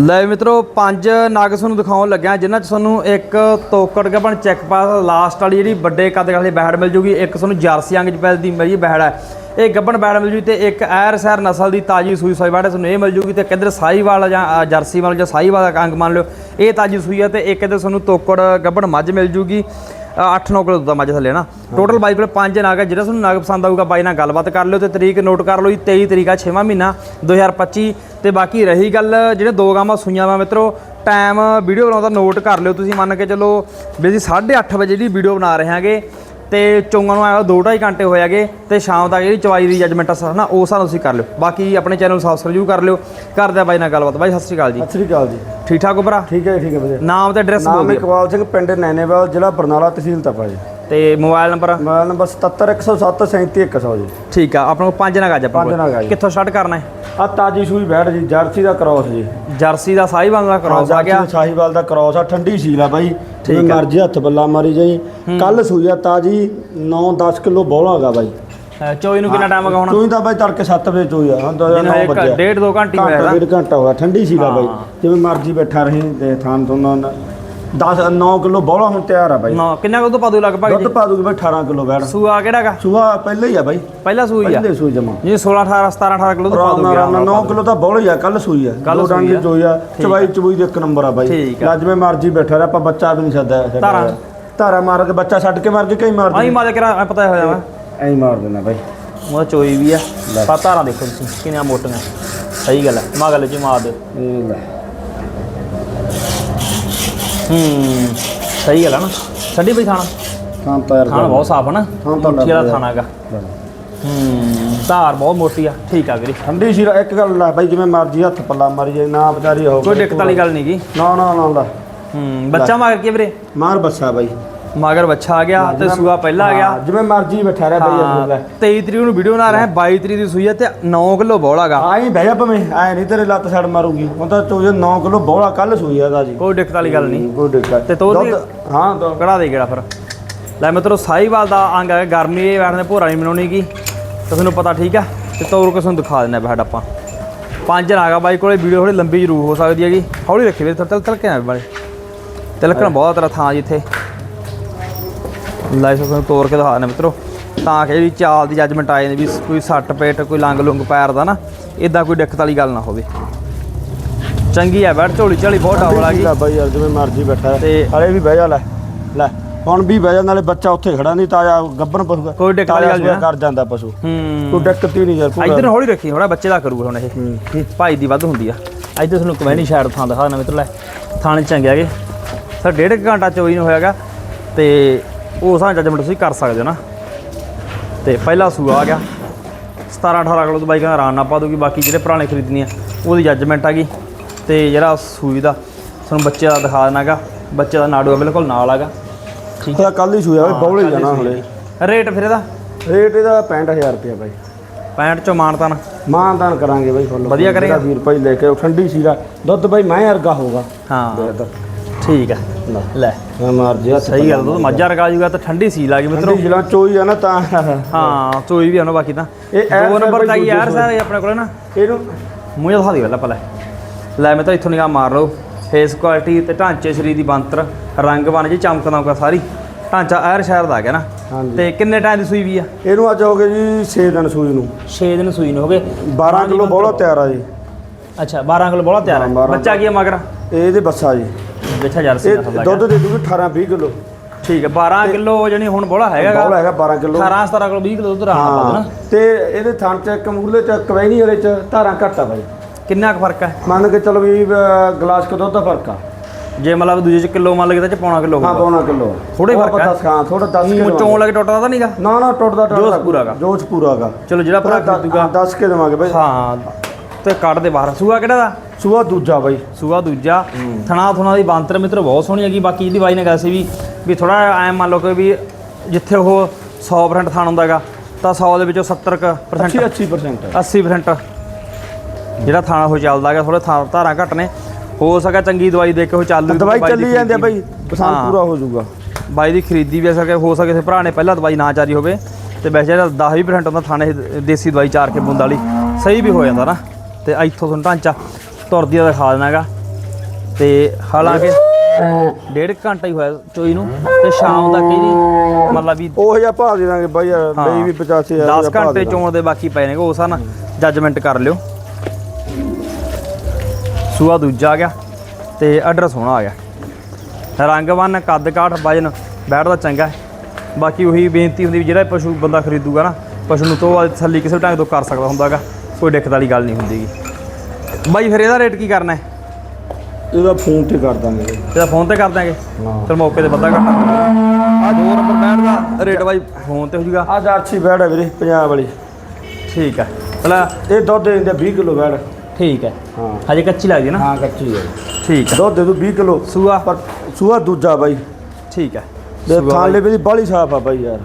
ਲੈ ਮਿੱਤਰੋ ਪੰਜ ਨਗ ਤੁਹਾਨੂੰ ਦਿਖਾਉਣ ਲੱਗਿਆ ਜਿਨ੍ਹਾਂ ਚ ਤੁਹਾਨੂੰ ਇੱਕ ਤੋਕੜ ਗੱਬਣ ਚੈੱਕ ਪਾਸ ਲਾਸਟ ਵਾਲੀ ਜਿਹੜੀ ਵੱਡੇ ਕੱਦ ਵਾਲੀ ਬੈੜ ਮਿਲ ਜੂਗੀ ਇੱਕ ਤੁਹਾਨੂੰ ਜਰਸੀ ਅੰਗ ਚ ਪੈਲ ਦੀ ਮੇਰੀ ਬਹਿੜ ਹੈ। ਇਹ ਗੱਬਣ ਬੈੜ ਮਿਲ ਜੂਗੀ ਤੇ ਇੱਕ ਐਰ ਸੈਰ ਨਸਲ ਦੀ ਤਾਜੀ ਸੂਈ ਸੋਈ ਬੈੜ ਤੁਹਾਨੂੰ ਇਹ ਮਿਲ ਜੂਗੀ ਤੇ ਕਿੱਧਰ ਸਾਹੀਵਾਲ ਜਾਂ ਅ, ਜਰਸੀ ਵਾਲ ਜਾਂ ਸਾਹੀਵਾਲ ਦਾ ਅੰਗ ਮੰਨ ਲਿਓ ਇਹ ਤਾਜੀ ਸੂਈ ਹੈ ਤੇ ਇੱਕ ਇੱਧਰ ਤੁਹਾਨੂੰ ਤੋਕੜ ਗੱਬਣ ਮੱਝ ਮਿਲ ਜੂਗੀ। 8-9 ਕਿਲੋ ਦੁੱਧ ਦਾ ਮੱਝ ਥੱਲੇ ਨਾ। ਟੋਟਲ ਬਾਈ ਕੋਲ ਪੰਜ ਨਗ ਹੈ ਜਿਹੜਾ ਤੁਹਾਨੂੰ ਨਾਗ ਪਸੰਦ ਆਊਗਾ ਬਾਈ ਨਾਲ ਗੱਲਬਾਤ ਕਰ ਲਿਓ ਤੇ ਤਰੀਕ ਨੋਟ ਕਰ ਲਓ ਜੀ 23 ਤਰੀਕ ਆ 6ਵਾਂ ਮਹੀਨਾ 2025 ਤੇ ਬਾਕੀ ਰਹੀ ਗੱਲ ਜਿਹੜੇ ਦੋ ਗਾਵਾਂ ਸੂਈਆਂ ਵਾ ਮਿੱਤਰੋ ਟਾਈਮ ਵੀਡੀਓ ਬਣਾਉਂਦਾ ਨੋਟ ਕਰ ਲਿਓ ਤੁਸੀਂ ਮੰਨ ਕੇ ਚੱਲੋ ਵੀ ਅਸੀਂ 8:30 ਵਜੇ ਦੀ ਵੀਡੀਓ ਬਣਾ ਰਹੇ ਹਾਂਗੇ। ਤੇ ਚੋਂਗਾਂ ਨੂੰ ਆਇਆ 2.5 ਘੰਟੇ ਹੋਏ ਹੈਗੇ ਤੇ ਸ਼ਾਮ ਤੱਕ ਜਿਹੜੀ ਚਵਾਈ ਦੀ ਜੱਜਮੈਂਟ ਆ ਨਾ ਉਹ ਸਾਨੂੰ ਤੁਸੀਂ ਕਰ ਲਿਓ। ਬਾਕੀ ਆਪਣੇ ਚੈਨਲ ਨੂੰ ਸਬਸਕ੍ਰਾਈਬ ਕਰ ਲਿਓ। ਕਰਦੇ ਆ ਬਾਈ ਨਾਲ ਗੱਲਬਾਤ। ਬਾਈ ਸਤਿ ਸ਼੍ਰੀ ਅਕਾਲ ਜੀ। ਸਤਿ ਸ੍ਰੀ ਅਕਾਲ ਜੀ। ਠੀਕ ਠਾਕ ਹੋ ਭਰਾ? ਠੀਕ ਹੈ ਠੀਕ ਹੈ ਵਧੀਆ। ਨਾਮ ਤੇ ਐਡਰੈਸ ਨਾਮ ਦਿਓ। ਇਕਬਾਲ ਸਿੰਘ ਪਿੰਡ ਨੈਣੇਵਾਲ ਜ਼ਿਲ੍ਹਾ ਬਰਨਾਲਾ ਤਹਿਸੀਲ ਤਪਾ ਜੀ। ਤੇ ਮੋਬਾਈਲ ਨੰਬਰ? ਮੋਬਾਈਲ ਨੰਬਰ 77107 37100 ਜੀ। ਠੀਕ ਆ ਆਪਾਂ ਨੂੰ ਪੰਜ ਨਗ ਅੱਜ ਪੰਜ ਕੋਲ। ਨਗ ਆ ਜੀ। ਕਿੱਥੋਂ ਸਟਾਰਟ ਕਰਨਾ ਹੈ? ਆ ਤਾਜੀ ਸੂਈ ਬੈਠ ਜੀ ਜਰਸੀ ਦਾ ਕ੍ਰਾਸ ਜੀ। ਜਰਸੀ ਦਾ ਸਾਹੀਵਾਲ ਦਾ ਕ੍ਰਾਸ ਆ ਗਿਆ। ਸਾਹੀਵਾਲ ਦਾ ਕ੍ਰਾਸ ਆ ਠੰਡੀ ਸੀਲ ਆ ਬਾਈ। ਜਿਵੇਂ ਮਰਜ਼ੀ ਹੱਥ ਬੱਲਾ ਮਾਰੀ ਜਾਈ। ਕੱਲ ਸੂਈ ਆ ਤਾਜੀ 9-10 ਕਿਲੋ ਬੋਲਾ ਹੈਗਾ ਬਾਈ। ਚੋਈ ਨੂੰ ਕਿੰਨਾ ਟਾਈਮ ਹੋਗਾ ਹੁਣ? ਚੋਈ ਤਾਂ ਬਾਈ ਤੜਕੇ 7 ਵਜੇ ਚੋਈ ਆ ਹੁਣ ਤਾਂ ਦਿਨ 9 ਇੱਕ ਵਜੇ ਡੇਢ ਦੋ ਘੰਟੇ ਹੋਇਆ ਘੰਟਾ ਇਹਦਾ। ਡੇਢ ਘੰਟਾ ਹੋਇਆ ਠੰਡੀ ਆ ਬਾਈ। ਜਿਵੇਂ ਮਰਜ਼ੀ ਬੈਠਾ ਰਹੀ ਤੇ ਥਾਨ ਤੋਂ 10 9 ਕਿਲੋ ਬੋਲਾ ਹੁਣ ਤਿਆਰ ਆ ਬਾਈ। ਨਾ ਕਿੰਨਾ ਕੁ ਦੁੱਧ ਪਾ ਦੂ ਲਗਭਗ ਦੁੱਧ ਜੀ? ਪਾ ਦੂਗੀ ਬਾਈ 18 ਕਿਲੋ ਬੈਠ। ਸੂਆ ਕਿਹੜਾਗਾ ਸੂਆ ਪਹਿਲੇ ਹੀ ਆ ਬਾਈ। ਪਹਿਲਾ ਸੂਈ ਆ। ਪਹਿਲੇ ਸੂਈ ਜਮਾ। ਜੀ 16 18 17 18 ਕਿਲੋ ਦੁੱਧ ਪਾ ਦੂਗੀ ਆਰਾਮ ਨਾਲ। 9 ਕਿਲੋ ਤਾਂ ਬੋਲ ਹੀ ਆ ਕੱਲ ਸੂਈ ਆ। ਕੱਲ੍ਹ ਦੋ ਡੰਗ ਆ। ਆ ਚਵਾਈ ਚਬੂਈ ਦੇ ਇੱਕ ਨੰਬਰ ਆ ਬਾਈ। ਠੀਕ ਆ। ਮੈਂ ਮਰਜ਼ੀ ਬੈਠਾ ਰਿਹਾ ਆਪਾਂ ਬੱਚਾ ਵੀ ਨਹੀਂ ਛੱਡਿਆ ਧਾਰਾਂ? ਧਾਰਾਂ ਮਾਰ ਕੇ ਬੱਚਾ ਛੱਡ ਕੇ ਮਾਰ ਕੇ ਕਈ ਮਾਰ ਆਈ ਮਾਦੇ ਕਰਾ ਪਤਾ ਹੋ ਜਾਵਾ ਐਂ ਮਾਰ ਦੇਣਾ ਬਾਈ। ਉਹਦਾ ਚੋਈ ਵੀ ਆ। ਪਾ ਧਾਰਾਂ ਦੇਖੋ ਤੁਸੀਂ ਕਿੰਨੀਆਂ ਮੋਟੀਆਂ। ਸਹੀ ਗੱਲ ਹੈ ਮਾ ਗੱਲ ਚ ਮਾਰ ਦਿਓ। ਇਹ ਲੈ। ਹੂੰ ਸਹੀ ਗੱਲ ਹੈ ਨਾ। ਛੱਡੀ ਬਈ ਖਾਣਾ ਥਾਂ ਤਾਰ ਖਾਣਾ ਬਹੁਤ ਸਾਫ਼ ਹੈ ਨਾ। ਥਾਂ ਤਾਂ ਮੁੱਠੀ ਵਾਲਾ ਖਾਣਾ ਹੈਗਾ। ਹੂੰ ਧਾਰ ਬਹੁਤ ਮੋਟੀ ਆ ਠੀਕ ਆ ਵੀਰੇ। ਠੰਡੀ ਸੀ ਇੱਕ ਗੱਲ ਲੈ ਬਾਈ ਜਿਵੇਂ ਮਰਜ਼ੀ ਹੱਥ ਪੱਲਾ ਮਾਰੀ ਜਾਏ ਨਾ ਵਿਚਾਰੀ ਹੋ ਕੋਈ ਦਿੱਕਤ ਵਾਲੀ ਗੱਲ ਨਹੀਂ ਗੀ। ਨਾ ਨਾ ਨਾ ਲੈ। ਹੂੰ ਬੱਚਾ ਮਾਰ ਕੇ ਵੀਰੇ। ਮਾਰ ਬੱਸਾ ਬਾਈ। ਮਗਰ ਬੱਚਾ ਆ ਗਿਆ ਤੇ ਸੂਆ ਪਹਿਲਾਂ ਆ ਗਿਆ। ਜਿਵੇਂ ਮਰਜ਼ੀ ਬੈਠਾ ਰਿਹਾ ਬਾਈ ਹਾਂ, ਅੱਜ ਲੈ 23 ਤਰੀਕ ਨੂੰ ਵੀਡੀਓ ਬਣਾ ਰਹੇ ਹਾਂ। 22 ਤਰੀਕ ਦੀ ਸੂਈ ਹੈ ਤੇ 9 ਕਿਲੋ ਬੋਲਾਗਾ ਆਈ ਬਹਿ ਜਾ ਭਵੇਂ ਐ ਨਹੀਂ ਤੇਰੇ ਲੱਤ ਛੜ ਮਾਰੂਗੀ। ਹੁਣ ਤਾਂ ਚੋਜੇ 9 ਕਿਲੋ ਬੋਲਾ ਕੱਲ ਸੂਈ ਆ ਦਾ ਜੀ ਕੋਈ ਦਿੱਕਤ ਵਾਲੀ ਗੱਲ ਨਹੀਂ। ਕੋਈ ਦਿੱਕਤ ਤੇ ਦੀ- ਦੁੱਧ- ਹਾਂ ਦੋ ਕੜਾ ਦੇ ਕਿਹੜਾ ਫਿਰ। ਲੈ ਮਿੱਤਰੋ ਸਾਈਵਾਲ ਦਾ ਅੰਗ ਹੈ ਗਰਮੀ ਇਹ ਬੈਠਦੇ ਭੋਰਾ ਨਹੀਂ ਬਣਾਉਣੀ ਕੀ ਤੇ ਤੁਹਾਨੂੰ ਪਤਾ ਠੀਕ ਆ ਤੇ ਤੋਰ ਕੇ ਤੁਹਾਨੂੰ ਦਿਖਾ ਦਿੰਦੇ ਬੈਠ ਆਪਾਂ। ਪੰਜ ਨਾਗਾ ਬਾਈ ਕੋਲੇ ਵੀਡੀਓ ਥੋੜੀ ਲੰਬੀ ਜ਼ਰੂਰ ਹੋ ਸਕਦੀ ਹੈਗੀ। ਹੌਲੀ ਰੱਖੀ ਵੀ ਤਲ ਤਲ ਕੇ ਆਵੇ ਬਾਲੇ ਤਿਲਕਣ ਬਹੁਤ ਤੇਰਾ ਥਾਂ ਜਿੱਥੇ। ਲੈ ਸੋ ਤੁਹਾਨੂੰ ਤੋਰ ਕੇ ਦਿਖਾ ਦਿੰਦੇ ਮਿੱਤਰੋ। ਤਾਂ ਕਿ ਜਿਹੜੀ ਚਾਲ ਦੀ ਜੱਜਮੈਂਟ ਆਏ ਨੇ ਵੀ ਕੋਈ ਸੱਟ ਪੇਟ ਕੋਈ ਲੰਗ ਲੁੰਗ ਪੈਰ ਦਾ ਨਾ ਇਦਾਂ ਕੋਈ ਦਿੱਕਤ ਵਾਲੀ ਗੱਲ ਨਾ ਹੋਵੇ। ਚੰਗੀ ਆ ਬੈਠ ਝੋਲੀ ਝਾਲੀ ਬਹੁਤ ਡਬਲ ਆ ਗਈ। ਬਾਈ ਯਾਰ ਜਿਵੇਂ ਮਰਜ਼ੀ ਬੈਠਾ ਤੇ- ਹਲੇ ਵੀ ਬਹਿ ਜਾ ਲੈ ਲੈ ਹੁਣ ਵੀ ਬਹਿ ਜਾ ਨਾਲੇ ਬੱਚਾ ਉੱਥੇ ਖੜਾ ਨਹੀਂ ਤਾਜ਼ਾ ਗੱਬਨ ਪਸ਼ੂ। ਕੋਈ ਦਿੱਕਤ ਵਾਲੀ ਗੱਲ ਕਰ ਜਾਂਦਾ ਪਸ਼ੂ। ਹੂੰ। ਕੋਈ ਦਿੱਕਤ ਹੀ ਨਹੀਂ ਯਾਰ ਪੂਰਾ। ਇਧਰ ਹੌਲੀ ਰੱਖੀ ਥੋੜਾ ਬੱਚੇ ਦਾ ਕਰੂਗਾ ਹੁਣ ਇਹ। ਭਾਈ ਦੀ ਵੱਧ ਹੁੰਦੀ ਆ। ਇੱਧਰ ਤੁਹਾਨੂੰ ਕਮੈਨੀ ਸ਼ਾਇਰ ਥਾਂ ਦਿਖਾ ਦੇਣਾ ਮਿੱਤਰ ਲੈ ਥਾਣੇ ਚੰਗੇ ਹੈਗੇ। ਸਰ ਡੇਢ ਘੰਟਾ ਚੋਈ ਨੂੰ ਹੋਇਆਗਾ ਤੇ ਉਹ ਸਾਂ ਜੱਜਮੈਂਟ ਤੁਸੀਂ ਕਰ ਸਕਦੇ ਹੋ ਨਾ। ਤੇ ਪਹਿਲਾ ਸੂਆ ਆ ਗਿਆ। 17 18 ਕਿਲੋ ਤੋਂ ਬਾਈ ਕਹਿੰਦਾ ਆਰਾਮ ਨਾਲ ਪਾ ਦੂਗੀ ਬਾਕੀ ਜਿਹੜੇ ਪੁਰਾਣੇ ਖਰੀਦਣੀ ਆ ਉਹਦੀ ਜੱਜਮੈਂਟ ਹੈਗੀ ਤੇ ਜਿਹੜਾ ਸੂਈ ਦਾ ਤੁਹਾਨੂੰ ਬੱਚੇ ਦਾ ਦਿਖਾ ਦੇਣਾਗਾ ਬੱਚੇ ਦਾ ਨਾੜੂ ਆ ਬਿਲਕੁਲ ਨਾਲ ਹੈਗਾ ਠੀਕ ਤਾਂ ਕੱਲ ਹੀ ਸੂਇਆ ਬੌਲੇ ਜਾਣਾ ਹਲੇ। ਰੇਟ ਫਿਰ ਇਹਦਾ? ਰੇਟ ਇਹਦਾ 65000 ਰੁਪਇਆ ਬਾਈ। 65 ਚੋਂ ਮਾਨਤਾਨ। ਮਾਨਦਾਨ ਕਰਾਂਗੇ ਬਾਈ ਫੁੱਲ ਵਧੀਆ ਕਰੇਗਾ? ਵੀਰ ਭਾਈ ਲੈ ਕੇ ਠੰਡੀ ਸੀਰਾ ਦੁੱਧ ਬਾਈ ਮੈਂ ਵਰਗਾ ਹੋਊਗਾ। ਹਾਂ। ਠੀਕ ਆ। ਲੈ। ਲੈ ਮੈਂ ਮਾਰ ਜਿਆ ਸਹੀ ਗੱਲ ਦੁੱਧ ਮੱਝਾਂ ਰਗਾ ਜੂਗਾ ਤਾਂ ਠੰਡੀ ਸੀ ਲੱਗੀ ਮਿੱਤਰੋ। ਠੰਡੀ ਚੋਈ ਆ ਨਾ ਤਾਂ। ਹਾਂ ਚੋਈ ਵੀ ਆ ਨਾ ਬਾਕੀ ਤਾਂ। ਇਹ ਦੋ ਨੰਬਰ ਦਾ ਹੀ ਯਾਰ ਸਾਰੇ ਆਪਣੇ ਕੋਲੇ ਨਾ। ਇਹਨੂੰ ਮੂੰਹ ਦਿਖਾ ਦੀ ਪਹਿਲਾਂ ਪਹਿਲਾਂ। ਲੈ ਮੈਂ ਤਾਂ ਇੱਥੋਂ ਨਿਗਾਹ ਮਾਰ ਲਓ। ਫੇਸ ਕੁਆਲਿਟੀ ਤੇ ਢਾਂਚੇ ਸਰੀਰ ਦੀ ਬੰਤਰ ਰੰਗ ਬਣ ਜੀ ਚਮਕਦਾ ਹੋਗਾ ਸਾਰੀ। ਢਾਂਚਾ ਐਰ ਸ਼ਹਿਰ ਦਾ ਆ ਗਿਆ ਨਾ। ਤੇ ਕਿੰਨੇ ਟਾਈਮ ਦੀ ਸੂਈ ਵੀ ਆ? ਇਹਨੂੰ ਅੱਜ ਹੋ ਗਏ ਜੀ 6 ਦਿਨ ਸੂਈ ਨੂੰ। 6 ਦਿਨ ਸੂਈ ਨੂੰ ਹੋ ਗਏ। 12 ਕਿਲੋ ਬੋਲਾ ਤਿਆਰ ਆ ਜੀ। ਅੱਛਾ 12 ਕਿਲੋ ਬੋਲਾ ਤਿਆਰ ਹੈ ਹਾਂ, 12 ਬੱਚਾ ਕੀ ਆ ਮਗਰ? ਇਹ ਇਹਦੇ ਬੱਸਾ ਜੀ। ਬੱਚਾ ਜਰਸੀ ਇਹ ਨਸਲ ਦਾ ਦੁੱਧ ਦੇ ਦੂਗੀ 18 20 ਕਿਲੋ। ਠੀਕ ਹੈ 12 ਕਿਲੋ ਜਣੀ ਹੁਣ ਬੋਲਾ ਹੈਗਾ ਬੋਲਾ ਹੈਗਾ 12 ਕਿਲੋ। 18 17 ਕਿਲੋ 20 ਕਿਲੋ ਦੁੱਧ ਰਾਹ ਪਾ ਹਾਂ ਤੇ ਇਹਦੇ ਥਣ ਚ ਕਮੂਲੇ ਚ ਕਵੈਣੀ ਵਾਲੇ ਚ ਧਾਰਾਂ ਘੱਟ ਆ ਬਾਈ। ਕਿੰਨਾ ਕੁ ਫ਼ਰਕ ਹੈ? ਮੰਨ ਕੇ ਚਲੋ ਵੀ ਗਲਾਸ ਕੁ ਦੁੱਧ ਦਾ ਫ਼ਰਕ ਆ। ਜੇ ਮਤਲਬ ਦੂਜੇ ਚ ਕਿਲੋ ਮੰਨ ਲਗੇ ਤਾਂ ਚ ਪੌਣਾ ਕਿਲੋ ਹਾਂ ਪੌਣਾ ਕਿਲੋ। ਥੋੜ੍ਹਾ ਹੀ। ਫ਼ਰਕ ਆ। ਹਾਂ ਥੋੜਾ 10 ਮੂੰਹ ਕਿਲੋ ਚੋਂ ਲੱਗੇ ਟੁੱਟਦਾ ਤਾਂ ਨਹੀਂਗਾ? ਨਾ ਨਾ ਟੁੱਟਦਾ ਟੁੱਟਦਾ। ਜੋਸ਼ ਪੂਰਾ ਗਾ। ਜੋਸ਼ ਪੂਰਾ ਗਾ ਚਲੋ ਜਿਹੜਾ ਭਰਾ ਖਰੀਦੂਗਾ। 10 ਕੇ ਦੇਵਾਂਗੇ ਬਾਈ। ਹਾਂ ਤੇ ਕੱਢ ਦੇ ਬਾਹਰ। ਸੂਆ ਕਿਹੜਾ ਦਾ? ਸੂਆ ਦੂਜਾ ਬਾਈ। ਸੂਆ ਦੂਜਾ। ਥਣਾ ਥੁਣਾ ਦੀ ਬਾਂਤਰ ਮਿੱਤਰ ਬਹੁਤ ਸੋਹਣੀ ਹੈਗੀ। ਬਾਕੀ ਜਿਹੜੀ ਬਾਈ ਨੇ ਗੱਲ ਸੀ ਵੀ ਵੀ ਥੋੜਾ ਐ ਮੰਨ ਲਓ ਕਿ ਵੀ ਜਿੱਥੇ ਉਹ 100% ਥਣ ਹੁੰਦਾਗਾ ਤਾਂ 100 ਦੇ ਵਿੱਚੋਂ 70% 80 80% 80% ਜਿਹੜਾ ਥਾਣਾ ਉਹ ਚੱਲਦਾ ਹੈਗਾ ਥੋੜੇ ਥਾਂ ਧਾਰਾਂ ਘੱਟ ਨੇ। ਹੋ ਸਕਾ ਚੰਗੀ ਦਵਾਈ ਦੇ ਕੇ ਉਹ ਚੱਲ ਦਵਾਈ ਚੱਲੀ ਜਾਂਦੀ ਆ ਬਾਈ। ਪਸੰਦ ਹਾਂ। ਪੂਰਾ ਹੋ ਜਾਊਗਾ। ਬਾਈ ਦੀ ਖਰੀਦੀ ਵੀ ਸਕੇ ਹੋ ਸਕੇ ਕਿਸੇ ਭਰਾ ਨੇ ਪਹਿਲਾਂ ਦਵਾਈ ਨਾ ਚਾਰੀ ਹੋਵੇ। ਤੇ ਵੈਸੇ ਜਿਹੜਾ 10-20% ਹੁੰਦਾ ਥਾਣੇ ਦੇਸੀ ਦਵਾਈ ਚਾਰ ਕੇ ਬੁੰਦ ਵਾਲੀ। ਸਹੀ ਵੀ ਹੋ ਜਾਂਦਾ ਨਾ। ਤੇ ਇੱਥੋਂ ਤੁਹਾਨੂੰ ਢਾਂਚਾ ਤੁਰਦੀ ਦਾ ਦਿਖਾ ਦੇਣਾਗਾ ਤੇ ਹਾਲਾਂਕਿ ਡੇਢ ਘੰਟਾ ਹੀ ਹੋਇਆ ਚੋਈ ਨੂੰ ਤੇ ਸ਼ਾਮ ਤੱਕ ਇਹਦੀ ਮਤਲਬ ਵੀ ਉਹ ਜਿਹਾ ਭਾਅ ਦੇ ਦਾਂਗੇ ਬਾਈ। ਨਹੀਂ ਵੀ 85 10 ਘੰਟੇ ਚੋਣ ਦੇ ਬਾਕੀ ਪਏ ਨੇ ਉਸ ਨਾਲ ਜੱਜਮੈਂਟ ਕਰ ਲਿਓ। ਸੂਆ ਦੂਜਾ ਆ ਗਿਆ ਤੇ ਆਰਡਰ ਸੋਹਣਾ ਆ ਗਿਆ। ਰੰਗ ਬੰਨ ਕੱਦ ਕਾਠ ਵਜਨ ਬੈਠਦਾ ਚੰਗਾ ਹੈ। ਬਾਕੀ ਉਹੀ ਬੇਨਤੀ ਹੁੰਦੀ ਵੀ ਜਿਹੜਾ ਪਸ਼ੂ ਬੰਦਾ ਖਰੀਦੂਗਾ ਨਾ ਪਸ਼ੂ ਨੂੰ ਤੋਂ ਬਾਅਦ ਤਸੱਲੀ ਕਿਸੇ ਢੰਗ ਤੋਂ ਕਰ ਸਕਦਾ ਹੁੰਦਾਗਾ ਕੋਈ ਦਿੱਕਤ ਵਾਲੀ ਗੱਲ ਨਹੀਂ ਹੁੰਦੀਗੀ ਬਾਈ ਫਿਰ ਇਹਦਾ ਰੇਟ ਕੀ ਕਰਨਾ ਹੈ? ਇਹਦਾ ਫੋਨ ਤੇ ਕਰ ਦਾਂਗੇ। ਇਹਦਾ ਫੋਨ ਤੇ ਕਰ ਦਾਂਗੇ? ਹਾਂ। ਚਲ ਮੌਕੇ ਤੇ ਪਤਾ ਘੱਟ ਆ ਦੋ ਨੰਬਰ ਬੈਠ ਦਾ ਰੇਟ ਬਾਈ ਫੋਨ ਤੇ ਹੋ ਜਾਊਗਾ ਆ ਜਰਸੀ ਬੈੜ ਹੈ ਵੀਰੇ ਪੰਜਾਬ ਵਾਲੀ। ਠੀਕ ਹੈ ਭਲਾ ਇਹ ਦੁੱਧ ਦੇ ਦਿੰਦੇ 20 ਕਿਲੋ ਬੈੜ ਠੀਕ ਹੈ ਹਾਂ। ਹਜੇ ਕੱਚੀ ਲੱਗਦੀ ਹੈ ਨਾ? ਹਾਂ ਕੱਚੀ ਹੈ ਠੀਕ ਹੈ ਦੁੱਧ ਦੇ ਦੂ 20 ਕਿਲੋ। ਸੂਆ? ਪਰ ਸੂਆ ਦੂਜਾ ਬਾਈ। ਠੀਕ ਹੈ ਦੇ ਸੂਆ ਥਾਲੇ ਵੀ ਬਾਲੀ ਸਾਫ਼ ਆ ਬਾਈ ਯਾਰ।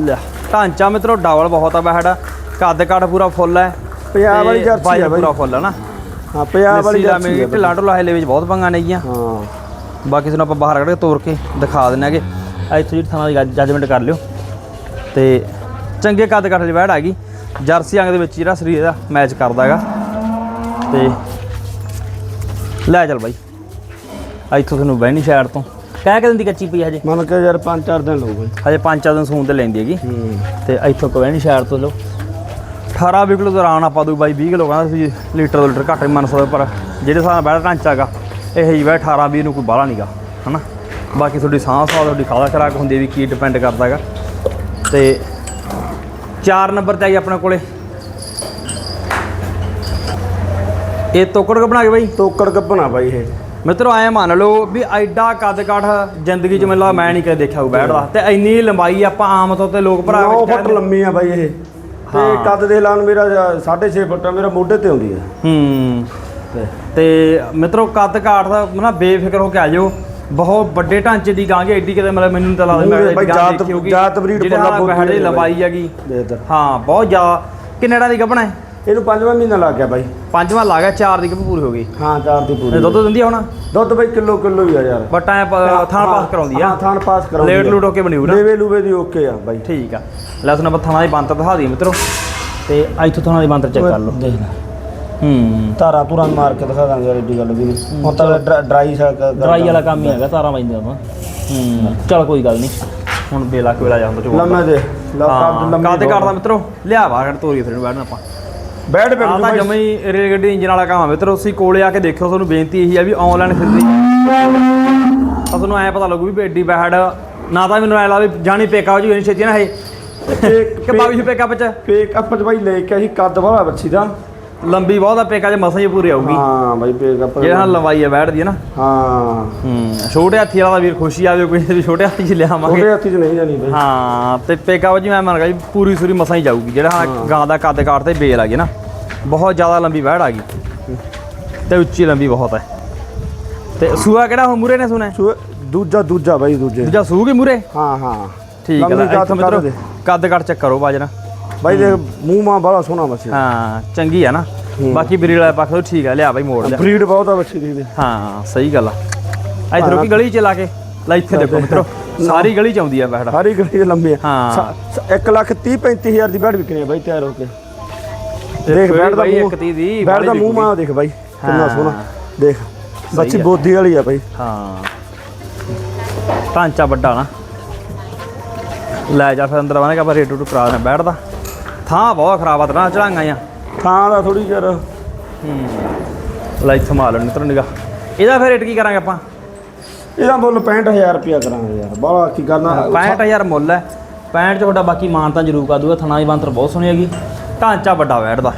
ਲੈ ਢਾਂਚਾ ਮਿੱਤਰੋ ਡਬਲ ਬਹੁਤ ਆ ਬੈਠਾ ਕੱਦ ਕਾਠ ਪੂਰਾ ਫੁੱਲ ਹੈ। ਪੰਜਾਬ ਵਾਲੀ ਤੇ ਜਰਸੀ ਆ ਬਾਈ ਪੂਰਾ ਫੁੱਲ ਹੈ ਨਾ। ਹਾਂ ਪੰਜਾਬ ਵਾਲੀ ਲੱਸੀ ਦਾ। ਢਿੱਲਾ ਢੁਲਾ ਹਿਲੇ ਵਿੱਚ ਬਹੁਤ ਪੰਗਾ ਨੇਗੀਆਂ ਹਾਂ। ਬਾਕੀ ਤੁਹਾਨੂੰ ਆਪਾਂ ਬਾਹਰ ਕੱਢ ਕੇ ਤੋੜ ਕੇ ਦਿਖਾ ਦਿੰਨੇ ਆਗੇ। ਇੱਥੋਂ ਜਿਹੜੀ ਥਾਣਾ ਦੀ ਜੱਜਮੈਂਟ ਕਰ ਲਿਓ। ਤੇ ਚੰਗੇ ਕੱਦ ਕਾਠ ਦੀ ਵੈੜ ਆ ਗਈ। ਜਰਸੀ ਅੰਗ ਦੇ ਵਿੱਚ ਜਿਹੜਾ ਸਰੀਰ ਦਾ ਮੈਚ ਕਰਦਾ ਹੈਗਾ। ਤੇ ਲੈ ਚੱਲ ਬਾਈ। ਇੱਥੋਂ ਤੁਹਾਨੂੰ ਬਹਿਣੀ ਸਾਈਡ ਤੋਂ। ਕਹਿ ਕੇ ਦਿੰਦੀ ਕੱਚੀ ਪਈ ਹਜੇ। ਮੰਨ ਕੇ ਯਾਰ 5-4 ਦਿਨ ਲਊ ਬਾਈ। ਹਜੇ ਪੰਜ ਚਾਰ ਦਿਨ ਸੂਣ ਤੇ ਲੈਂਦੀ ਹੈਗੀ। ਤੇ ਇੱਥੋਂ ਨਹੀਂ ਸ਼ਹਿਰ ਤੋਂ ਲਓ। 18 20 ਕਿਲੋ ਦੌਰਾਨ ਆਪਾਂ ਦੂ ਬਾਈ 20 ਕਿਲੋ ਕਹਿੰਦਾ ਸੀ ਲੀਟਰ ਦੋ ਲੀਟਰ ਘੱਟ ਵੀ ਮੰਨ ਸਕਦੇ ਪਰ ਜਿਹੜੇ ਹਿਸਾਬ ਨਾਲ ਬੈਠਾ ਢਾਂਚਾ ਹੈਗਾ ਇਹ ਹੀ ਬੈ 18 20 ਨੂੰ ਕੋਈ ਬਾਹਲਾ ਨਹੀਂਗਾ ਹਨਾ? ਬਾਕੀ ਤੁਹਾਡੀ ਸਾਹ ਸਾਹ ਤੁਹਾਡੀ ਖਾਦਾ ਖਰਾਕ ਹੁੰਦੀ ਵੀ ਕੀ ਡਿਪੈਂਡ ਕਰਦਾ ਹੈਗਾ। ਤੇ 4 ਨੰਬਰ ਤੇ ਆਈ ਆਪਣੇ ਕੋਲੇ। ਇਹ ਤੋਕੜ ਬਣਾ ਕੇ ਬਾਈ? ਤੋਕੜ ਗੱਬਣਾ ਬਾਈ ਇਹ। ਮਿੱਤਰੋ ਐ ਮੰਨ ਲਓ ਵੀ ਐਡਾ ਕੱਦ ਕਾਠ ਜ਼ਿੰਦਗੀ 'ਚ ਮੈਨੂੰ ਲੱਗਦਾ ਮੈਂ ਨਹੀਂ ਕਦੇ ਦੇਖਿਆ ਉਹ ਬੈਠਦਾ ਤੇ ਇੰਨੀ ਲੰਬਾਈ ਆਪਾਂ ਆਮ ਤੌਰ ਤੇ ਲੋਕ ਭਰਾ 9 ਵਿੱਚ ਫੁੱਟ ਲੰਮੀ ਆ ਬਾਈ ਇਹ। ਤੇ ਹਾਂ। ਕੱਦ ਦੇ ਲਾਨ ਮੇਰਾ 6.5 ਫੁੱਟ ਆ ਮੇਰਾ ਮੋਢੇ ਤੇ ਆਉਂਦੀ ਆ। ਹੂੰ। ਤੇ ਮਿੱਤਰੋ ਕੱਦ ਕਾਠ ਦਾ ਨਾ ਬੇਫਿਕਰ ਹੋ ਕੇ ਆ ਜਾਓ ਬਹੁਤ ਵੱਡੇ ਢਾਂਚੇ ਦੀ ਗਾਂਗੇ ਐਡੀ ਕਿਤੇ ਮਤਲਬ ਮੈਨੂੰ ਤਾਂ ਲੱਗਦਾ ਮੈਂ ਗਾਂ ਜਾਤ- ਦੇਖੀ ਜਿਹੜਾ ਪੱਲਾ ਬਹੁਤ ਹੈ। ਲੰਬਾਈ ਹੈਗੀ। ਹਾਂ ਬਹੁਤ ਜ਼ਿਆਦਾ। ਕਿੰਨੇ ੜਾ ਦੀ ਗੱਭਣਾ ਹੈ? ਇਹਨੂੰ ਪੰਜਵਾਂ ਮਹੀਨਾ ਲੱਗ ਗਿਆ ਬਾਈ। ਪੰਜਵਾਂ ਲਾ ਗਿਆ ਚਾਰ ਦੀ ਗੱਭ ਪੂਰੀ ਹੋ ਗਈ। ਹਾਂ ਚਾਰ ਦੀ ਤੇ ਪੂਰੀ ਦੁੱਧ ਦਿੰਦੀ ਹੁਣ? ਦੁੱਧ ਬਾਈ ਕਿਲੋ ਕਿਲੋ ਹੀ ਆ ਯਾਰ। ਬਟ ਐ ਪਾਸ ਕਰਾਉਂਦੀ ਆ। ਹਾਂ ਪਾਸ ਕਰਾਉਂਦੀ ਲੇਟ ਲੂਟ ਹੋ ਕੇ ਬਣੀ ਹੋਊ ਨਾ। ਲੇਵੇ ਲੂਵੇ ਦੀ ਓਕੇ ਆ ਬਾਈ। ਠੀਕ ਆ। ਲੈ ਆਪਾਂ ਥਾਣਾ ਦੀ ਬੰਤਰ ਦਿਖਾ ਦਈਏ ਮਿੱਤਰੋ। ਤੇ ਇੱਥੋਂ ਥਾਣਾ ਦੀ ਬੰਤਰ ਚੈੱਕ ਕਰ ਲਓ। ਦੇਖ ਲੈ। ਹੂੰ। ਧਾਰਾ ਧੁਰਾ ਮਾਰ ਕੇ ਦਿਖਾ ਦਾਂਗੇ ਏਡੀ ਗੱਲ ਵੀ ਹੁਣ ਤਾਂ ਡਰਾਈ ਡਰਾਈ ਵਾਲਾ ਕੰਮ ਹੀ ਹੈਗਾ ਤਾਰਾਂ ਆਪਾਂ। ਹੂੰ। ਚਲ ਕੋਈ ਗੱਲ ਨਹੀਂ ਹੁਣ ਬੇਲਾ ਕੇ ਵੇਲਾ ਜਾਂਦਾ ਚੋਂ। ਲੰਮੇ ਦੇ। ਲੰਮੇ ਕਾਦੇ ਕਰਦਾ ਮਿੱਤਰੋ? ਲਿਆ ਬਾਹਰ ਤੋਰੀ ਫਿਰ ਬੈਠਣਾ ਆਪਾਂ। ਬੈਠ ਬੈਠ ਆਹ ਤਾਂ ਜਮੇ ਹੀ ਰੇਲ ਗੱਡੀ ਇੰਜਨ ਵਾਲਾ ਕੰਮ ਆ ਮਿੱਤਰੋ ਤੁਸੀਂ ਕੋਲੇ ਆ ਕੇ ਦੇਖਿਓ ਤੁਹਾਨੂੰ ਬੇਨਤੀ ਇਹੀ ਆ ਵੀ ਆਨਲਾਈਨ ਖਰੀਦੀ। ਤਾਂ ਤੁਹਾਨੂੰ ਐ ਪਤਾ ਲੱਗੂ ਵੀ ਐਡੀ ਬੈਡ ਨਾ ਤਾਂ ਮੈਨੂੰ ਐ ਲਾ ਵੀ ਜਾਣੀ ਪੇਕਾ ਹੋ ਜੀ ਇੰਨੀ ਛੇਤੀ ਨਾ ਇਹ। ਕਿ ਬਾਵੀ ਪੇਕਾ ਵਿੱਚ ਪੇਕ ਚ ਬਾਈ ਲੈ ਕੇ ਅਸੀਂ ਕੱਦ ਵਾਲਾ ਬੱਚੀ ਦਾ। ਲੰਬੀ ਬਹੁਤ ਆ ਪੇਕਾ 'ਚ ਮਸਾਂ ਹੀ ਪੂਰੀ ਆਊਗੀ। ਹਾਂ ਬਾਈ ਪੇਕ ਅਪ ਜਿਹੜਾ ਲੰਬਾਈ ਆ ਬੈਠਦੀ ਹੈ ਨਾ। ਹਾਂ। ਹੂੰ ਛੋਟੇ ਹਾਥੀ ਵਾਲਾ ਵੀਰ ਖੁਸ਼ੀ ਆਵੇ ਕੋਈ ਵੀ ਛੋਟੇ ਹਾਥੀ 'ਚ ਲਿਆਵਾਂਗੇ। ਉਹਦੇ ਹੱਥੀ ਚ ਨਹੀਂ ਜਾਣੀ ਬਾਈ। ਹਾਂ ਤੇ ਪੇਕਾ ਵਜੀ ਮੈਂ ਮੰਨ ਗਿਆ ਜੀ ਪੂਰੀ ਸੂਰੀ ਮਸਾਂ ਹੀ ਜਾਊਗੀ। ਜਿਹੜਾ ਗਾਂ ਦਾ ਕੱਦ ਕਾਟ ਤੇ ਬੇਲ ਆ ਗਈ ਨਾ ਬਹੁਤ ਜ਼ਿਆਦਾ ਲੰਬੀ ਵਹਿੜ ਆ ਗਈ। ਤੇ ਉੱਚੀ ਲੰਬੀ ਬਹੁਤ ਹੈ ਤੇ ਸੂਆ ਕਿਹੜਾ ਹੁਣ ਮੂਰੇ ਨੇ ਸੁਣਿਆ? ਸੂ ਦੂਜਾ ਦੂਜਾ ਬਾਈ ਦੂਜੇ। ਦੂਜਾ ਸੂਗੀ ਮੂਰੇ ਹਾਂ ਹਾਂ। ਠੀਕ ਹੈ ਇੱਥੋਂ ਕੱਦ ਮਿੱਤਰੋ ਦੇ। ਕੱਦ ਕੱਟ ਚੈੱਕ ਕਰੋ ਬਾਜਣਾ ਬਾਈ ਦੇ ਮੂੰਹ ਮਾਂ ਬੜਾ ਸੋਹਣਾ ਬੱਚੀ। ਹਾਂ ਚੰਗੀ ਆ ਨਾ। ਬਾਕੀ ਬਰੀਲ ਵਾਲਾ ਪੱਖ ਤੋਂ ਠੀਕ ਆ ਲਿਆ ਬਾਈ ਮੋੜ ਲਿਆ। ਬਰੀਡ ਬਹੁਤ ਆ ਬੱਚੀ ਦੀ। ਹਾਂ ਸਹੀ ਗੱਲ ਆ। ਇੱਥੇ ਰੋਕੀ ਗਲੀ ਚ ਲਾ ਕੇ? ਲੈ ਇੱਥੇ ਦੇਖੋ ਮਿੱਤਰੋ ਸਾਰੀ ਗਲੀ ਚ ਆਉਂਦੀ ਆ ਬਹਿੜਾ ਸਾਰੀ ਗੱਡੀ ਦੇ ਲੰਬੇ ਆ। ਹਾਂ। 1 ਲੱਖ 30 35 ਹਜ਼ਾਰ ਦੀ ਬੈਠ ਵਿਕਣੀ ਆ ਬਾਈ ਤਿਆਰ ਹੋ ਕੇ। ਦੇਖ ਬੈਠ ਦਾ ਮੂੰਹ ਇੱਕ ਤੀਹ ਦੀ ਬੈਠ ਦਾ ਮੂੰਹ ਮਾਂ ਦੇਖ ਬਾਈ ਕਿੰਨਾ। ਸੋਹਣਾ। ਦੇਖ ਬੱਚੀ। ਬੋਦੀ ਵਾਲੀ ਆ ਬਾਈ। ਹਾਂ। ਢਾਂਚਾ ਵੱਡਾ ਨਾ। ਲੈ ਜਾ ਫਿਰ ਅੰਦਰ ਆਵਾਂਗੇ ਆਪਾਂ ਰੇਟ ਰੂਟ ਕਰਾ ਦੇਣਾ ਬੈਠਦਾ ਥਾਂ ਬਹੁਤ ਖਰਾਬ ਆ ਤਰਾ ਚੜਾਂਗਾ ਆ। ਥਾਂ ਦਾ ਥੋੜੀ ਯਾਰ। ਹੂੰ। ਲੈ ਇੱਥੇ ਮਾਰ ਲੈਣ ਤਰ ਨਿਗਾ ਇਹਦਾ ਫਿਰ ਰੇਟ ਕੀ ਕਰਾਂਗੇ ਆਪਾਂ? ਇਹਦਾ ਮੁੱਲ 65000 ਰੁਪਿਆ ਕਰਾਂਗੇ ਯਾਰ ਬਾਹਲਾ ਕੀ ਕਰਨਾ 65000 ਮੁੱਲ ਹੈ। 65 ਚ ਤੁਹਾਡਾ ਬਾਕੀ ਮਾਨ ਤਾਂ ਜ਼ਰੂਰ ਕਰ ਦੂਗਾ ਥਣਾ ਦੀ ਬੰਤਰ ਬਹੁਤ ਸੋਹਣੀ ਹੈਗੀ। ਢਾਂਚਾ ਵੱਡਾ ਬੈਠਦਾ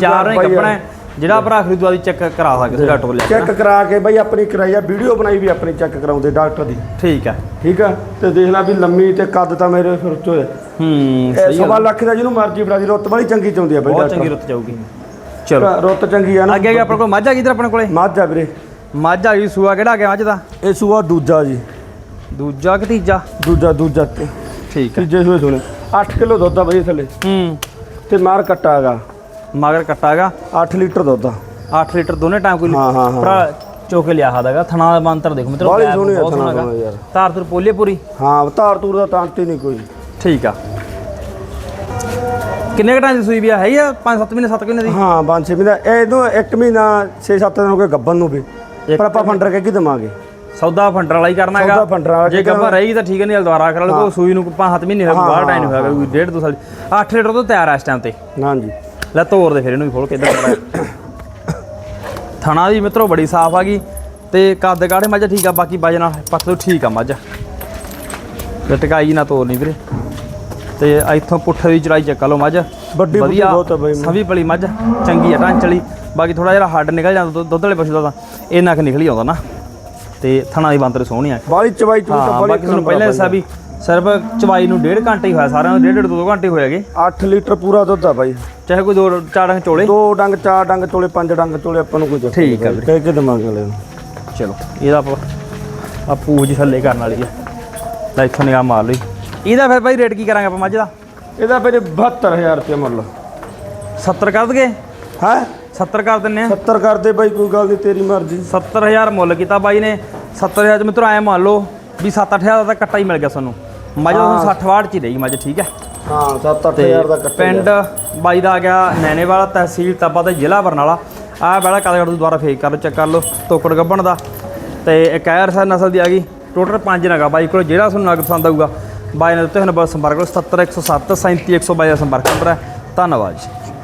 ਚਾਰ ਨਹੀਂ। ਕੱਪਣਾ ਹੈ। ਜਿਹੜਾ ਭਰਾ ਖਰੀਦੂ ਆਦੀ ਚੈੱਕ ਕਰਾ ਸਕਦੇ ਡਾਕਟਰ ਕੋਲ ਲੈ ਕੇ ਚੈੱਕ ਕਰਾ ਕੇ ਬਾਈ ਆਪਣੀ ਕਰਾਈ ਆ ਵੀਡੀਓ ਬਣਾਈ ਵੀ ਆਪਣੀ ਚੈੱਕ ਕਰਾਉਂਦੇ ਡਾਕਟਰ ਦੀ। ਠੀਕ ਹੈ ਠੀਕ ਆ? ਤੇ ਦੇਖ ਲੈ ਵੀ ਲੰਮੀ ਤੇ ਕੱਦ ਤਾਂ ਮੇਰੇ ਫਿਰ ਚ ਹੋਇਆ। ਹੂੰ ਸਹੀ ਸਵਾ ਲੱਖ ਦਾ ਜਿਹਨੂੰ ਮਰਜ਼ੀ ਫੜਾ ਦੀ ਰੁੱਤ ਵਾਲੀ ਚੰਗੀ ਚਾਉਂਦੀ ਆ ਬਾਈ ਬਹੁਤ ਚੰਗੀ ਰੁੱਤ ਜਾਊਗੀ ਚਲੋ। ਰੁੱਤ ਚੰਗੀ ਆ ਨਾ। ਅੱਗੇ ਅੱਗੇ ਆਪਣੇ ਕੋਲ ਮੱਝ ਆ ਗਈ ਇੱਧਰ ਆਪਣੇ ਕੋਲੇ? ਮੱਝ ਆ ਵੀਰੇ। ਮੱਝ ਆ ਗਈ ਸੂਆ ਕਿਹੜਾ ਆ ਗਿਆ ਮੱਝ ਦਾ? ਇਹ ਸੂਆ ਦੂਜਾ ਜੀ। ਦੂਜਾ ਕਿ ਤੀਜਾ? ਦੂਜਾ ਦੂਜਾ। ਤੇ ਠੀਕ ਹੈ ਤੀਜੇ ਸੂਏ ਸੁਣੇ। 8 ਕਿਲੋ ਦੁੱਧ ਆ ਬਾਈ ਥੱਲੇ। ਹੂੰ। ਤੇ ਮਾਰ ਕੱਟਾ ਹੈਗਾ। ਮਗਰ ਕੱਟਾਗਾ 8 ਲੀਟਰ ਦੁੱਧ। ਆ 8 ਲੀਟਰ ਦੋਨੇ ਟਾਈਮ ਕੋਈ ਹਾਂ, ਹਾਂ, ਹਾਂ। ਭਰਾ ਚੋਕੇ ਲਿਆ ਹਾਦਾਗਾ ਥਣਾ ਦਾ ਬੰਤਰ ਦੇਖੋ ਮਿੱਤਰੋ ਬਾਹਲੀ ਸੋਹਣੀ ਆ। ਯਾਰ। ਤਾਰ ਤੁਰ ਪੋਲੇ ਪੂਰੀ? ਹਾਂ ਧਾਰ ਤੂਰ ਦਾ ਟਾਂਟ ਹੀ ਨਹੀਂ ਕੋਈ। ਠੀਕ ਆ। ਕਿੰਨੇ ਘਟਾਂ ਦੀ ਸੂਈ ਵੀ ਆ? ਹੈਗੀ ਆ 5-7 ਮਹੀਨੇ 7 ਮਹੀਨੇ ਦੀ? ਹਾਂ ਪੰਜ ਛੇ ਮਹੀਨਾ। ਇਹ ਇਹਨੂੰ 1 ਮਹੀਨਾ 6-7 ਦਿਨ ਹੋ ਗਏ ਗੱਬਨ ਨੂੰ ਵੀ। ਇੱਕ- ਪਰ ਆਪਾਂ ਫੰਡਰ ਕਹਿ ਕੇ ਦੇਵਾਂਗੇ? ਸੌਦਾ ਫੰਡਰ ਵਾਲਾ ਹੀ ਕਰਨਾ ਹੈਗਾ। ਸੌਦਾ ਫੰਡਰ ਵਾਲਾ ਜੇ। ਗੱਭਾ ਰਹੇਗੀ ਤਾਂ ਠੀਕ ਹੈ ਨਹੀਂ ਦੁਬਾਰਾ ਕਰਾ ਲਓ। ਸੂਈ ਨੂੰ 5 ਮਹੀਨੇ ਹੋਇਆ ਬਾਹਰ ਟਾਈਮ ਹੋਇਆ ਕੋਈ ਡੇਢ ਦੋ ਸਾਲ। 8 ਲੀਟਰ ਤੋਂ ਤਿਆਰ ਆ ਇਸ ਟਾਈਮ ਤੇ। ਹਾਂਜੀ। ਲੈ ਤੋਰ ਦੇ ਫਿਰ ਇਹਨੂੰ ਵੀ ਖੋਲ ਕੇ ਇਧਰ ਥਣਾ ਦੀ ਮਿੱਤਰੋ ਬੜੀ ਸਾਫ਼ ਆ ਗਈ ਤੇ ਕੱਦ ਕਾੜੇ ਮੱਝ ਠੀਕ ਆ ਬਾਕੀ ਵਜਨ ਨਾਲ ਪੱਟ ਤੋਂ ਠੀਕ ਆ ਮੱਝ। ਤੇ ਟਕਾਈ ਨਾ ਨਹੀਂ ਵੀਰੇ। ਤੇ ਇੱਥੋਂ ਪੁੱਠੇ ਦੀ ਚੜਾਈ ਚੱਕਾ ਲਓ ਮੱਝ। ਵੱਡੀ ਬੁੱਢੀ ਬਹੁਤ ਆ ਬਈ ਮੱਝ। ਸਵੀ ਪਲੀ ਮੱਝ ਚੰਗੀ ਆ ਟਾਂਚਲੀ। ਬਾਕੀ ਥੋੜਾ ਜਿਹਾ ਹੱਡ ਨਿਕਲ ਜਾਂਦਾ ਦੁੱਧ- ਵਾਲੇ ਪਸ਼ੂ ਦਾ ਤਾਂ ਕੁ ਨਿਕਲ ਆਉਂਦਾ ਨਾ। ਤੇ ਥਣਾ ਦੀ ਬੰਤਰ ਸੋਹਣੀ ਆ। ਬਾਲੀ ਚਵਾਈ ਚੂ ਤਾਂ ਬਾਕੀ ਤੁਹਾਨੂੰ ਪਹਿਲਾਂ ਦੱਸਿਆ ਵੀ ਸਿਰਫ ਚਵਾਈ ਨੂੰ ਡੇਢ ਘੰਟੇ ਹੀ ਹੋਇਆ ਸਾਰਿਆਂ ਨੂੰ ਡੇਢ ਡੇਢ ਦੋ ਦੋ ਘੰਟੇ ਹੋਏਗੇ 8 ਲੀਟਰ ਪੂਰਾ ਦੁੱਧ ਆ ਬਾਈ। ਚਾਹੇ ਕੋਈ ਦੋ ਚਾਰ ਡੰਗ ਚੋਲੇ। ਦੋ ਡੰਗ ਚਾਰ ਡੰਗ ਤੋਲੇ ਪੰਜ ਡੰਗ ਤੋਲੇ ਆਪਾਂ ਨੂੰ ਕੋਈ ਚੱਕਰ ਠੀਕ ਆ ਕਹਿ ਕੇ ਅਗਲੇ ਨੂੰ। ਚਲੋ ਇਹਦਾ ਆਪਾਂ ਆ ਪੂਜ ਥੱਲੇ ਕਰਨ ਵਾਲੀ ਆ। ਲੈ ਇੱਥੋਂ ਨਿਗਾਹ ਮਾਰ ਲਈ। ਇਹਦਾ ਫਿਰ ਭਾਈ ਰੇਟ ਕੀ ਕਰਾਂਗੇ ਆਪਾਂ ਮੱਝ ਦਾ? ਇਹਦਾ ਵੀਰੇ 72000 ਰੁਪਏ ਮੁੱਲ। 70 ਕਰ ਦਗੇ? ਹੈ? 70 ਕਰ ਦਿੰਨੇ ਆ। 70 ਕਰਦੇ ਬਾਈ ਕੋਈ ਗੱਲ ਨਹੀਂ ਤੇਰੀ ਮਰਜ਼ੀ। 70000 ਮੁੱਲ ਕੀਤਾ ਬਾਈ ਨੇ। 70000 ਚ ਮਿੱਤਰੋ ਐ ਮੰਨ ਲਓ ਵੀ 7-8000 ਦਾ ਕੱਟਾ ਹੀ ਮਿਲ ਗਿਆ ਸਾਨੂੰ। ਮੱਝ ਦਾ 60 ਵਾਟ ਚ ਹੀ ਰਹੀ ਮੱਝ ਠੀਕ ਹੈ। ਹਾਂ 7-8000 ਤੇ ਦਾ ਕੱਟਾ ਪਿੰਡ ਬਾਈ ਦਾ ਆ ਗਿਆ ਨੈਣੇਵਾਲਾ ਤਹਿਸੀਲ ਤਾਬਾ ਤੇ ਜ਼ਿਲ੍ਹਾ ਬਰਨਾਲਾ। ਆ ਬੜਾ ਕਦਗੜ ਤੋਂ ਦੁਬਾਰਾ ਫੇਕ ਕਰ ਲਓ ਚੈੱਕ ਕਰ ਲਓ ਤੋਕੜ ਗੱਬਣ ਦਾ। ਤੇ ਇੱਕ ਐਰ ਸਰ ਨਸਲ ਦੀ ਆ ਗਈ ਟੋਟਲ ਪੰਜ ਨਗਾ ਬਾਈ ਕੋਲ ਜਿਹੜਾ ਤੁਹਾਨੂੰ ਨਗ ਪਸੰਦ ਆਊਗਾ ਬਾਈ ਨੇ ਦਿੱਤੇ ਹੋਏ ਨੰਬਰ ਸੰਪਰਕ ਕਰੋ 70107 37122 ਦਾ ਸੰਪਰਕ ਨੰਬਰ ਹੈ। ਧੰਨਵਾਦ ਜੀ।